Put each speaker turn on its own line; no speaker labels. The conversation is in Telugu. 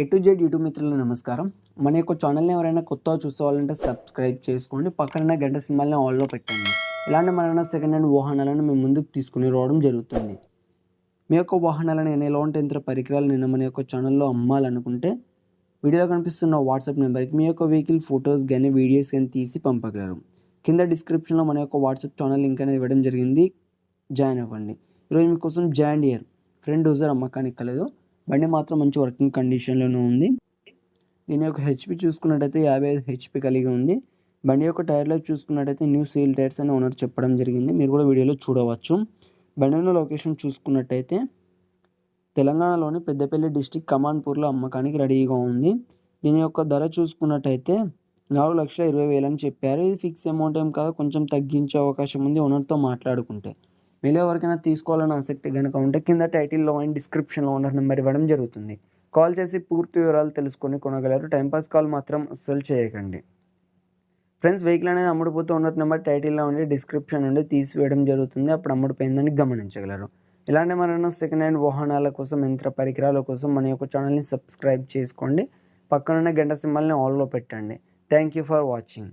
ఏ టు జెడ్ యూట్యూబ్ మిత్రులు నమస్కారం. మన యొక్క ఛానల్ని ఎవరైనా కొత్తగా చూసుకోవాలంటే సబ్స్క్రైబ్ చేసుకోండి. పక్కన గంట సింబల్ని ఆన్లో పెట్టండి. ఇలాంటి మన సెకండ్ హ్యాండ్ వాహనాలను మేము ముందుకు తీసుకుని రావడం జరుగుతుంది. మీ యొక్క వాహనాలను నేను ఎలాంటి యంత్ర పరికరాలు నేను మన యొక్క ఛానల్లో అమ్మాలనుకుంటే వీడియోలో కనిపిస్తున్న వాట్సాప్ నెంబర్కి మీ యొక్క వెహికల్ ఫొటోస్ కానీ వీడియోస్ కానీ తీసి పంపగలరు. కింద డిస్క్రిప్షన్లో మన యొక్క వాట్సాప్ ఛానల్ లింక్ అనేది ఇవ్వడం జరిగింది. జాయిన్ అవ్వండి. ఈరోజు మీకోసం జాయింట్ ఇయర్ ఫ్రెండ్ డూజర్ అమ్మకానికి కలదు. బండి మాత్రం మంచి వర్కింగ్ కండిషన్లోనే ఉంది. దీని యొక్క హెచ్పి చూసుకున్నట్టయితే యాభై ఐదు హెచ్పి కలిగి ఉంది. బండి యొక్క టైర్లో చూసుకున్నట్టయితే న్యూ సీల్ టైర్స్ అని ఓనర్ చెప్పడం జరిగింది. మీరు కూడా వీడియోలో చూడవచ్చు. బండిలో లొకేషన్ చూసుకున్నట్టయితే తెలంగాణలోని పెద్దపల్లి డిస్టిక్ కమాన్పూర్లో అమ్మకానికి రెడీగా ఉంది. దీని యొక్క ధర చూసుకున్నట్టయితే నాలుగు లక్షల ఇరవై వేలు అని చెప్పారు. ఇది ఫిక్స్ అమౌంట్ ఏం కాదు కొంచెం తగ్గించే అవకాశం ఉంది ఓనర్తో మాట్లాడుకుంటే. మీలో ఎవరికైనా తీసుకోవాలని ఆసక్తి కనుక ఉంటే కింద టైటిల్లో అండ్ డిస్క్రిప్షన్లో ఓనర్ నెంబర్ ఇవ్వడం జరుగుతుంది. కాల్ చేసి పూర్తి వివరాలు తెలుసుకొని కొనగలరు. టైంపాస్ కాల్ మాత్రం అస్సలు చేయకండి. ఫ్రెండ్స్ వెహికల్ అనేది అమ్ముడుపోతే ఓనర్ నెంబర్ టైటిల్లో ఉండి డిస్క్రిప్షన్ నుండి తీసివేయడం జరుగుతుంది. అప్పుడు అమ్ముడుపోయిందని గమనించగలరు. ఇలాంటి మరెన్నో సెకండ్ హ్యాండ్ వాహనాల కోసం యంత్ర పరికరాల కోసం మన యొక్క ఛానల్ని సబ్స్క్రైబ్ చేసుకోండి. పక్కనున్న గంట సింబల్ని ఆల్లో పెట్టండి. Thank you for watching